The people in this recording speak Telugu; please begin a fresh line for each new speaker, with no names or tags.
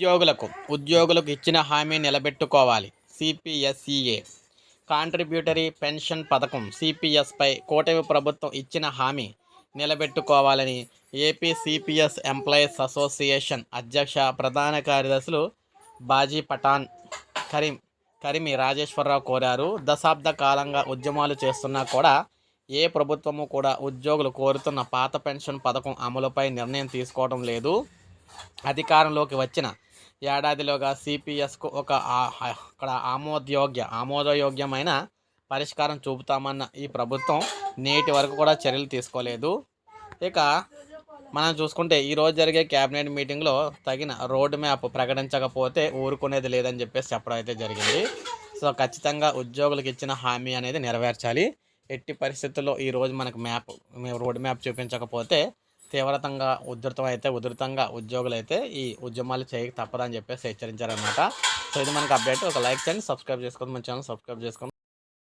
ఉద్యోగులకు ఉద్యోగులకు ఇచ్చిన హామీ నిలబెట్టుకోవాలి. సిపిఎస్ఈఏ. కాంట్రిబ్యూటరీ పెన్షన్ పథకం సిపిఎస్పై కూటమి ప్రభుత్వం ఇచ్చిన హామీ నిలబెట్టుకోవాలని ఏపీ సిపిఎస్ ఎంప్లాయీస్ అసోసియేషన్ అధ్యక్ష ప్రధాన కార్యదర్శులు బాజీ పఠాన్ కరీం కరిమి రాజేశ్వరరావు కోరారు. దశాబ్ద కాలంగా ఉద్యమాలు చేస్తున్నా కూడా ఏ ప్రభుత్వము కూడా ఉద్యోగులు కోరుతున్న పాత పెన్షన్ పథకం అమలుపై నిర్ణయం తీసుకోవడం లేదు. అధికారంలోకి వచ్చిన ఏడాదిలోగా సిపిఎస్కు ఒక అక్కడ ఆమోదయోగ్య ఆమోదయోగ్యమైన పరిష్కారం చూపుతామన్న ఈ ప్రభుత్వం నేటి వరకు కూడా చర్యలు తీసుకోలేదు. ఇక మనం చూసుకుంటే ఈరోజు జరిగే క్యాబినెట్ మీటింగ్లో తగిన రోడ్ మ్యాప్ ప్రకటించకపోతే ఊరుకునేది లేదని చెప్పేసి చెప్పడం అయితే జరిగింది. సో ఖచ్చితంగా ఉద్యోగులకు ఇచ్చిన హామీ అనేది నెరవేర్చాలి. ఎట్టి పరిస్థితుల్లో ఈరోజు మనకు మ్యాప్ మేము రోడ్ మ్యాప్ చూపించకపోతే తీవ్రతంగా ఉధృతం అయితే ఉధృతంగా ఉద్యోగులు అయితే ఈ ఉద్యమాలు చేయక తప్పదని చెప్పేసి హెచ్చరించారనమాట సో ఇది మనకు అప్డేట్ ఒక లైక్ చేయండి సబ్స్క్రైబ్ చేసుకోండి మన ఛానల్ సబ్స్క్రైబ్ చేసుకోండి.